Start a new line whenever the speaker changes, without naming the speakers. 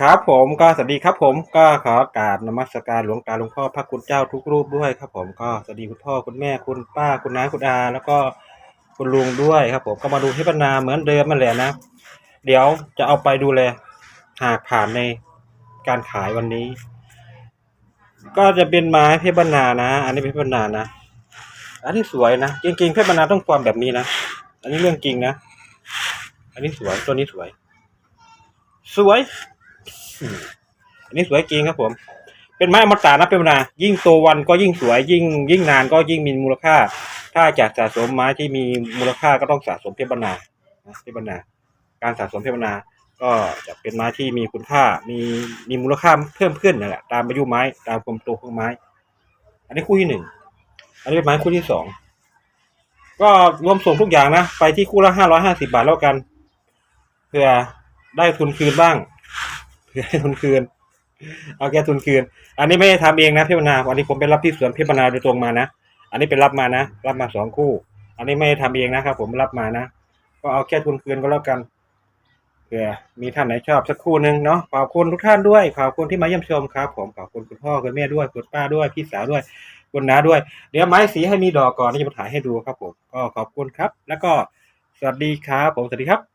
ครับผมก็สวัสดีครับผมก็ขอกราบนมัสการหลวงตาหลวงพ่อพระคุณเจ้าทุกรูปด้วยครับ ผมก็สวัสดีคุณพ่อคุณแม่คุณป้าคุณน้าคุณอาแล้วก็คุณลุงด้วยครับ ผมก็มาดูที่ปนาเหมือนเดิมมันแหละนะ เดี๋ยวจะเอาไปดูแลหากผ่านในการขายวันนี้ ก็จะเป็นไม้เพชรบรรณานะ อันนี้เป็นเพชรบรรณานะ อันนี้สวยนะจริงๆเพชรบรรณาต้องความแบบนี้นะอันนี้เรื่องจริงนะ อันนี้สวยตัวนี้สวย สวย อันนี้สวยจริงครับผม เป็นไม้อมตะนะเป็นนายิ่งโตวันก็ยิ่งสวยยิ่ง ยิ่งนานก็ยิ่งมีมูลค่า ถ้าจะสะสมไม้ที่มีมูลค่าก็ต้องสะสมเพชรบรรณาเพชรบรรณาการสะสมเพชรบรรณาก็จะเป็นไม้ที่มีคุณค่า มีมีมูลค่าเพิ่มขึ้นนั่นแหละตามอายุไม้ตามความโตของไม้ อันนี้คู่ที่หนึ่งอันนี้เป็นไม้คู่ที่สองก็รวมส่งทุกอย่างนะ ไปที่คู่ละห้าร้อยห้าสิบาทแล้วกันเพื่อได้ทุนคืนบ้าง พื่อให้ทุนคืน เอาแค่ทุนคืน อันนี้ไม่ได้ทำเองนะพี่ปนาอันนี้ผมไปรับที่สวนพี่ปนาโดยตรงมานะ อันนี้เป็นรับมานะ รับมาสองคู่ อันนี้ไม่ได้ทำเองนะครับ ผมรับมานะ ก็เอาแค่ทุนคืนก็แล้วกันเผื่อมีท่านไหนชอบสักคู่หนึ่งเนาะ ขอบคุณทุกท่านด้วย ขอบคุณที่มาเยี่ยมชมครับ ผม ขอบคุณคุณพ่อคุณแม่ด้วย คุณป้าด้วย พี่สาวด้วย คุณน้าด้วย เดี๋ยวไม้สีให้มีดอกก่อนที่จะมาถ่ายให้ดูครับผม ก็ขอบคุณครับ แล้วก็สวัสดีครับ ผม สวัสดีครับ